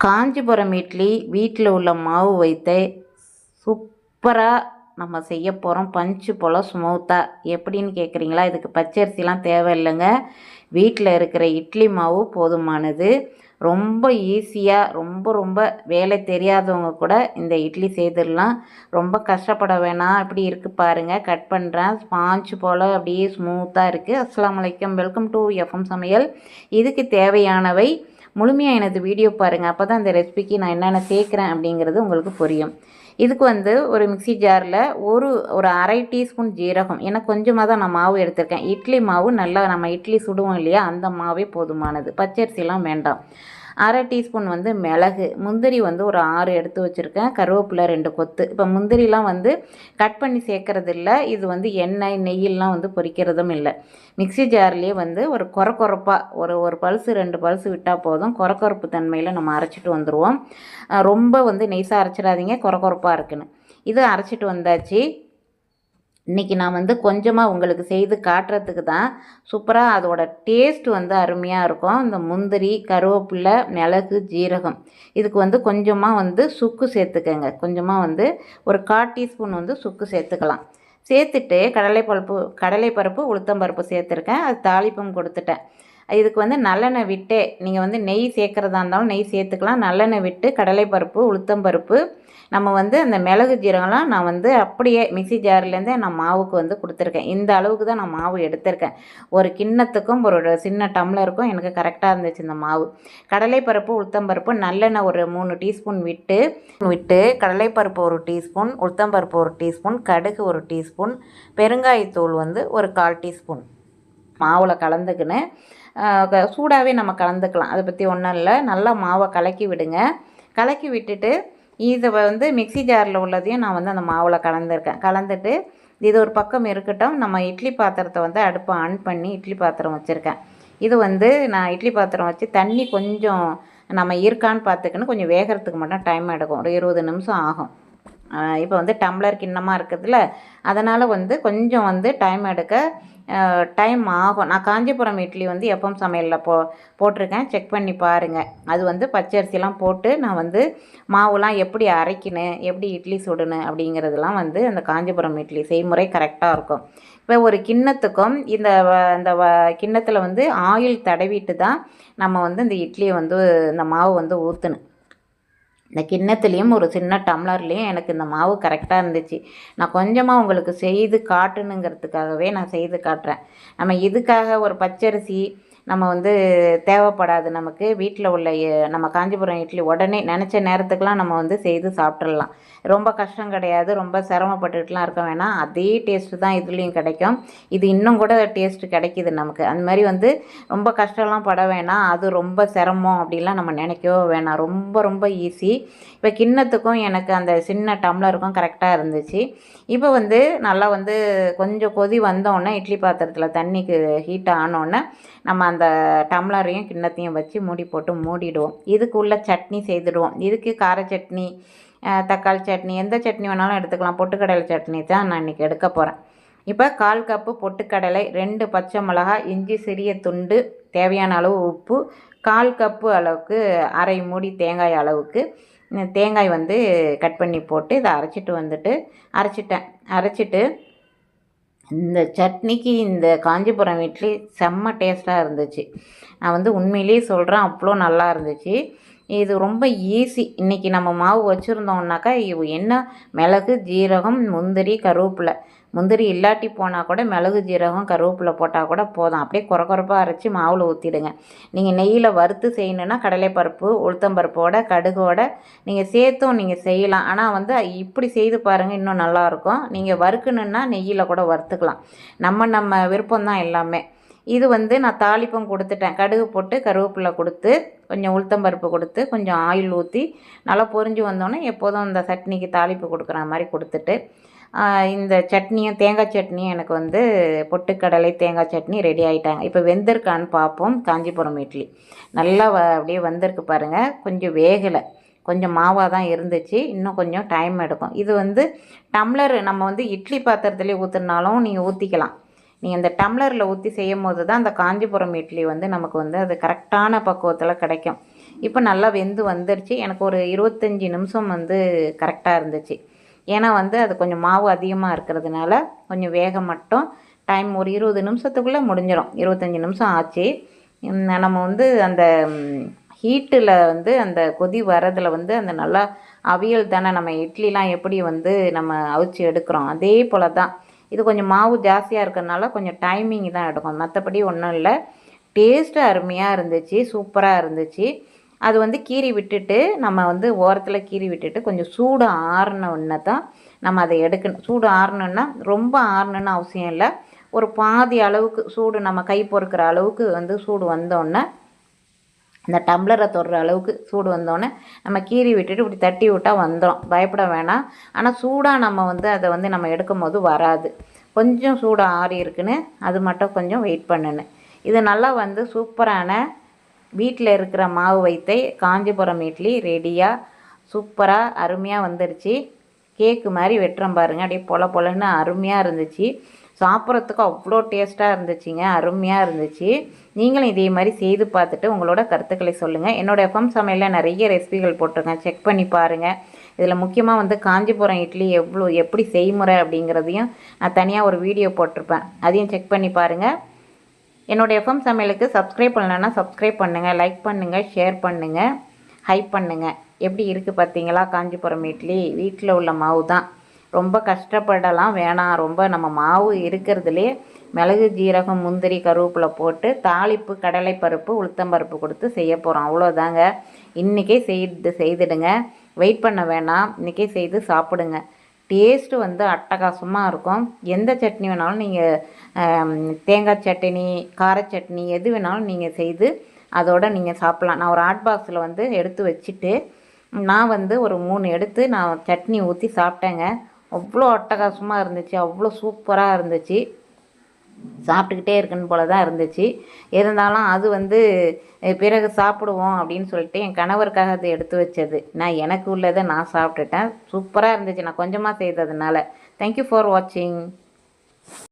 காஞ்சிபுரம் இட்லி வீட்டில் உள்ள மாவு வைத்து சூப்பராக நம்ம செய்ய போகிறோம் பஞ்சு போல் ஸ்மூத்தாக எப்படின்னு கேட்குறீங்களா இதுக்கு பச்சரிசிலாம் தேவையில்லைங்க. வீட்டில் இருக்கிற இட்லி மாவு போதுமானது. ரொம்ப ஈஸியாக ரொம்ப ரொம்ப வேலை தெரியாதவங்க கூட இந்த இட்லி செய்திடலாம். ரொம்ப கஷ்டப்பட வேணாம். இப்படி இருக்குது பாருங்கள் கட் பண்ணுறேன் ஸ்பாஞ்சு போல் அப்படியே ஸ்மூத்தாக இருக்குது அஸ்லாம் வலைக்கம் வெல்கம் டு எஃப்எம் சமையல். இதுக்கு தேவையானவை முழுமையாக எனது வீடியோ பாருங்கள் அப்போ தான் அந்த ரெசிபிக்கு நான் என்னென்ன சேர்க்குறேன் அப்படிங்கிறது உங்களுக்கு புரியும். இதுக்கு வந்து ஒரு மிக்சி ஜாரில் ஒரு ஒரு அரை டீஸ்பூன் ஜீரகம். ஏன்னா கொஞ்சமாக தான் நான் மாவு எடுத்திருக்கேன். இட்லி மாவு நல்லா நம்ம இட்லி சுடுவோம் இல்லையா? அந்த மாவே போதுமானது. பச்சரிசிலாம் வேண்டாம். அரை டீஸ்பூன் வந்து மிளகு முந்திரி வந்து ஒரு ஆறு எடுத்து வச்சுருக்கேன். கருவேப்பிலை ரெண்டு கொத்து. இப்போ முந்திரிலாம் வந்து கட் பண்ணி சேர்க்கறது இல்லை இது வந்து எண்ணெய் நெய்யெல்லாம் வந்து பொரிக்கிறதும் இல்லை. மிக்சி ஜார்லேயே வந்து ஒரு குறை குறைப்பாக ஒரு ஒரு பல்சு ரெண்டு பல்சு விட்டால் போதும். குறக்குறப்பு தன்மையில் நம்ம அரைச்சிட்டு வந்துடுவோம் ரொம்ப வந்து நெய்ஸாக அரைச்சிடாதீங்க. குறக்குறப்பாக இருக்குன்னு. இது அரைச்சிட்டு வந்தாச்சு. இன்றைக்கி நான் வந்து கொஞ்சமாக உங்களுக்கு செய்து காட்டுறதுக்கு தான் சூப்பராக அதோட டேஸ்ட் வந்து அருமையாக இருக்கும். இந்த முந்திரி கருவேப்பில்லை மிளகு ஜீரகம். இதுக்கு வந்து கொஞ்சமாக வந்து சுக்கு சேர்த்துக்கங்க. கொஞ்சமாக வந்து ஒரு கால் டீஸ்பூன் வந்து சுக்கு சேர்த்துக்கலாம். சேர்த்துட்டு கடலைப்பருப்பு கடலைப்பருப்பு உளுத்தம்பருப்பு சேர்த்துருக்கேன். அது தாளிப்பும் கொடுத்துட்டேன். இதுக்கு வந்து நல்லெண்ணெய் விட்டே நீங்கள் வந்து நெய் சேர்க்குறதா இருந்தாலும் நெய் சேர்த்துக்கலாம். நல்லெண்ணெய் விட்டு கடலைப்பருப்பு உளுத்தம்பருப்பு நம்ம வந்து அந்த மிளகு ஜீரகம்லாம் நான் வந்து அப்படியே மிக்சி ஜார்லேருந்தே நான் மாவுக்கு வந்து கொடுத்துருக்கேன். இந்த அளவுக்கு தான் நான் மாவு எடுத்திருக்கேன். ஒரு கிண்ணத்துக்கும் ஒரு சின்ன டம்ளருக்கும் எனக்கு கரெக்டாக இருந்துச்சு இந்த மாவு. கடலைப்பருப்பு உளுத்தம்பருப்பு நல்லெண்ணெய் ஒரு மூணு டீஸ்பூன் விட்டு விட்டு கடலைப்பருப்பு ஒரு டீஸ்பூன் உளுத்தம்பருப்பு ஒரு டீஸ்பூன் கடுகு ஒரு டீஸ்பூன் பெருங்காயத்தூள் வந்து ஒரு கால் டீஸ்பூன். மாவில் கலந்துக்கின்னு சூடாகவே நம்ம கலந்துக்கலாம். அதை பற்றி ஒன்றும் இல்லை. நல்லா மாவை கலக்கி விடுங்க. கலக்கி விட்டுட்டு இதை வந்து மிக்சி ஜாரில் உள்ளதையும் நான் வந்து அந்த மாவில் கலந்துருக்கேன். கலந்துட்டு இது ஒரு பக்கம் இருக்கட்டும் நம்ம இட்லி பாத்திரத்தை வந்து அடுப்பை ஆன் பண்ணி இட்லி பாத்திரம் வச்சுருக்கேன். இது வந்து நான் இட்லி பாத்திரம் வச்சு தண்ணி கொஞ்சம் நம்ம இருக்கான்னு பார்த்துக்கணும். கொஞ்சம் வேகிறதுக்கு மட்டும் டைம் எடுக்கும். ஒரு இருபது நிமிஷம் ஆகும். இப்போ வந்து டம்ளர் கிண்ணமாக இருக்குதுல்ல அதனால் வந்து கொஞ்சம் வந்து டைம் எடுக்க டைம் ஆகும். நான் காஞ்சிபுரம் இட்லி வந்து எஃப்எம் சமையலில் போ போட்டிருக்கேன். செக் பண்ணி பாருங்கள் அது வந்து பச்சரிசிலாம் போட்டு நான் வந்து மாவுலாம் எப்படி அரைக்கணும் எப்படி இட்லி சுடணும் அப்படிங்கிறதுலாம் வந்து அந்த காஞ்சிபுரம் இட்லி செய்முறை கரெக்டாக இருக்கும். இப்போ ஒரு கிண்ணத்துக்கும் இந்த இந்த கிண்ணத்தில் வந்து ஆயில் தடவிட்டு தான் நம்ம வந்து இந்த இட்லியை வந்து இந்த மாவு வந்து ஊற்றணும் இந்த கிண்ணத்துலேயும் ஒரு சின்ன டம்ளர்லேயும் எனக்கு இந்த மாவு கரெக்டாக இருந்துச்சு. நான் கொஞ்சமாக உங்களுக்கு செய்து காட்டணுங்கிறதுக்காகவே நான் செய்து காட்டுறேன். நம்ம இதுக்காக ஒரு பச்சரிசி நம்ம வந்து தேவைப்படாது நமக்கு. வீட்டில் உள்ள நம்ம காஞ்சிபுரம் இட்லி உடனே நினச்ச நேரத்துக்கெலாம் நம்ம வந்து செய்து சாப்பிட்றலாம் ரொம்ப கஷ்டம் கிடையாது. ரொம்ப சிரமப்பட்டுட்டுலாம் இருக்க வேணாம். அதே டேஸ்ட்டு தான் இதுலேயும் கிடைக்கும். இது இன்னும் கூட டேஸ்ட்டு கிடைக்கிது நமக்கு. அந்த மாதிரி வந்து ரொம்ப கஷ்டம்லாம் பட வேணாம். அது ரொம்ப சிரமம் அப்படிலாம் நம்ம நினைக்கவே வேணாம். ரொம்ப ரொம்ப ஈஸி இப்போ கிண்ணத்துக்கும் எனக்கு அந்த சின்ன டம்ளருக்கும் கரெக்டாக இருந்துச்சு. இப்போ வந்து நல்லா வந்து கொஞ்சம் கொதி வந்தோடனே இட்லி பாத்திரத்தில் தண்ணிக்கு ஹீட் ஆனோடனே நம்ம அந்த டம்ளரையும் கிண்ணத்தையும் வச்சு மூடி போட்டு மூடிடுவோம். இதுக்கு உள்ள சட்னி செய்துடுவோம். இதுக்கு கார சட்னி தக்காளி சட்னி எந்த சட்னி வேணாலும் எடுத்துக்கலாம். பொட்டுக்கடலை சட்னி தான் நான் இன்றைக்கி எடுக்க போகிறேன் இப்போ கால் கப்பு பொட்டுக்கடலை ரெண்டு பச்சை மிளகாய் இஞ்சி சிறிய துண்டு தேவையான அளவு உப்பு கால் கப்பு அளவுக்கு அரை மூடி தேங்காய் அளவுக்கு. தேங்காய் வந்து கட் பண்ணி போட்டு இதை அரைச்சிட்டு வந்துட்டு அரைச்சிட்டேன். அரைச்சிட்டு இந்த சட்னிக்கு இந்த காஞ்சிபுரம் இட்லி செம்ம டேஸ்ட்டாக இருந்துச்சு. நான் வந்து உண்மையிலேயே சொல்கிறேன் அவ்வளோ நல்லா இருந்துச்சு. இது ரொம்ப ஈஸி இன்றைக்கி நம்ம மாவு வச்சுருந்தோம்னாக்கா என்ன மிளகு ஜீரகம் முந்திரி கருவேப்பிலை முந்திரி இல்லாட்டி போனால் கூட மிளகு ஜீரகம் கருவேப்பிலை போட்டால் கூட போதும். அப்படியே குறை குறைப்பாக அரைச்சி மாவில் ஊற்றிடுங்க நீங்கள் நெய்யில் வறுத்து செய்யணுன்னா கடலைப்பருப்பு உளுத்தம்பருப்போட கடுகோட நீங்கள் சேர்த்தும் நீங்கள் செய்யலாம். ஆனால் வந்து இப்படி செய்து பாருங்கள் இன்னும் நல்லாயிருக்கும் நீங்கள் வறுக்கணுன்னா நெய்யில் கூட வறுத்துக்கலாம். நம்ம நம்ம விருப்பம் தான் எல்லாமே. இது வந்து நான் தாளிப்பம் கொடுத்துட்டேன். கடுகு போட்டு கருவேப்பிலை கொடுத்து கொஞ்சம் உளுத்தம்பருப்பு கொடுத்து கொஞ்சம் ஆயில் ஊற்றி நல்லா பொரிஞ்சு வந்தோன்னே எப்போதும் இந்த சட்னிக்கு தாளிப்பு கொடுக்குற மாதிரி கொடுத்துட்டு இந்த சட்னியும் தேங்காய் சட்னியும் எனக்கு வந்து பொட்டுக்கடலை தேங்காய் சட்னி ரெடி ஆகிட்டாங்க இப்போ வெந்திருக்கான்னு பார்ப்போம் காஞ்சிபுரம் இட்லி. நல்லா வ அப்படியே வந்திருக்கு பாருங்கள் கொஞ்சம் வேகலை. கொஞ்சம் மாவாக தான் இருந்துச்சு. இன்னும் கொஞ்சம் டைம் எடுக்கும். இது வந்து டம்ளர் நம்ம வந்து இட்லி பாத்திரத்துலேயே ஊற்றுனாலும் நீங்கள் ஊற்றிக்கலாம் நீங்கள் இந்த டம்ளரில் ஊற்றி செய்யும் போது தான் அந்த காஞ்சிபுரம் இட்லி வந்து நமக்கு வந்து அது கரெக்டான பக்குவத்தில் கிடைக்கும். இப்போ நல்லா வெந்து வந்துருச்சு. எனக்கு ஒரு இருபத்தஞ்சி நிமிஷம் வந்து கரெக்டாக இருந்துச்சு. ஏன்னா வந்து அது கொஞ்சம் மாவு அதிகமாக இருக்கிறதுனால கொஞ்சம் வேக மட்டும். டைம் ஒரு இருபது நிமிஷத்துக்குள்ளே முடிஞ்சிடும் இருபத்தஞ்சி நிமிஷம் ஆச்சு. நம்ம வந்து அந்த ஹீட்டில் வந்து அந்த கொதி வரதில் வந்து அந்த நல்லா அவியல் தானே நம்ம இட்லிலாம் எப்படி வந்து நம்ம அவிச்சு எடுக்கிறோம். அதே போல் தான் இது கொஞ்சம் மாவு ஜாஸ்தியாக இருக்கிறதுனால கொஞ்சம் டைமிங் தான் எடுக்கும். மற்றபடி ஒன்றும் இல்லை. டேஸ்ட்டு அருமையாக இருந்துச்சு. சூப்பராக இருந்துச்சு. அது வந்து கீறி விட்டுட்டு நம்ம வந்து ஓரத்தில் கீறி விட்டுட்டு கொஞ்சம் சூடு ஆறின உடனே தான் நம்ம அதை எடுக்கணும். சூடு ஆறணுன்னா ரொம்ப ஆறணுன்னு அவசியம் இல்லை. ஒரு பாதி அளவுக்கு சூடு நம்ம கை பொறுக்கிற அளவுக்கு வந்து சூடு வந்தோடனே இந்த டம்ளரை தொடுற அளவுக்கு சூடு வந்தோடனே நம்ம கீறி விட்டுட்டு இப்படி தட்டி விட்டால் வந்துடும் பயப்பட வேணாம். ஆனால் சூடாக நம்ம வந்து அதை வந்து நம்ம எடுக்கும் போது வராது. கொஞ்சம் சூடு ஆறி இருக்குன்னு அது மட்டும் கொஞ்சம் வெயிட் பண்ணணும் இது நல்லா வந்து சூப்பரான வீட்டில் இருக்கிற மாவு வைத்தே காஞ்சிபுரம் இட்லி ரெடியாக சூப்பராக அருமையாக வந்துருச்சு. கேக்கு மாதிரி வெட்டுறோம் பாருங்க. அப்படியே பொல பொலன்னு அருமையாக இருந்துச்சு. சாப்பிட்றதுக்கு அவ்வளோ டேஸ்ட்டாக இருந்துச்சுங்க. அருமையாக இருந்துச்சு. நீங்களும் இதே மாதிரி செய்து பார்த்துட்டு உங்களோட கருத்துக்களை சொல்லுங்கள் என்னோட எஃப்எம் சமையலில் நிறைய ரெசிபிகள் போட்டிருக்கேன். செக் பண்ணி பாருங்கள் இதில் முக்கியமாக வந்து காஞ்சிபுரம் இட்லி எவ்வளோ எப்படி செய்முறை அப்படிங்கிறதையும் நான் தனியாக ஒரு வீடியோ போட்டிருப்பேன். அதையும் செக் பண்ணி பாருங்கள் என்னோடய எஃப்எம் சமையலுக்கு சப்ஸ்கிரைப் பண்ணலன்னா சப்ஸ்கிரைப் பண்ணுங்கள் லைக் பண்ணுங்கள் ஷேர் பண்ணுங்கள் ஹைப் பண்ணுங்கள் எப்படி இருக்குது பார்த்தீங்களா? காஞ்சிபுரம் இட்லி. வீட்டில் உள்ள மாவு தான். ரொம்ப கஷ்டப்படலாம் வேணாம். ரொம்ப நம்ம மாவு இருக்கிறதுலே மிளகு ஜீரகம் முந்திரி கருவேப்பிலை போட்டு தாளிப்பு கடலைப்பருப்பு உளுத்தம்பருப்பு கொடுத்து செய்ய போகிறோம் அவ்வளோதாங்க இன்றைக்கே செய்து செய்துடுங்க. வெயிட் பண்ண வேணாம். இன்றைக்கே செய்து சாப்பிடுங்க. டேஸ்ட்டு வந்து அட்டகாசமாக இருக்கும். எந்த சட்னி வேணாலும் நீங்கள் தேங்காய் சட்னி கார சட்னி எது வேணாலும் நீங்கள் செய்து அதோட நீங்கள் சாப்பிட்லாம். நான் ஒரு ஹாட் பாக்ஸில் வந்து எடுத்து வச்சுட்டு நான் வந்து ஒரு மூணு எடுத்து நான் சட்னி ஊற்றி சாப்பிட்டேங்க. அவ்வளோ அட்டகாசமாக இருந்துச்சு. அவ்வளோ சூப்பராக இருந்துச்சு. சாப்பிட்டுக்கிட்டே இருக்குன்னு போல தான் இருந்துச்சு. இருந்தாலும் அது வந்து பிறகு சாப்பிடுவோம் அப்படின்னு சொல்லிட்டு என் கணவருக்காக அதை எடுத்து வச்சது. நான் எனக்கு உள்ளதை நான் சாப்பிட்டுட்டேன். சூப்பராக இருந்துச்சு. நான் கொஞ்சமாக செய்ததுனால. தேங்க்யூ ஃபார் வாட்சிங்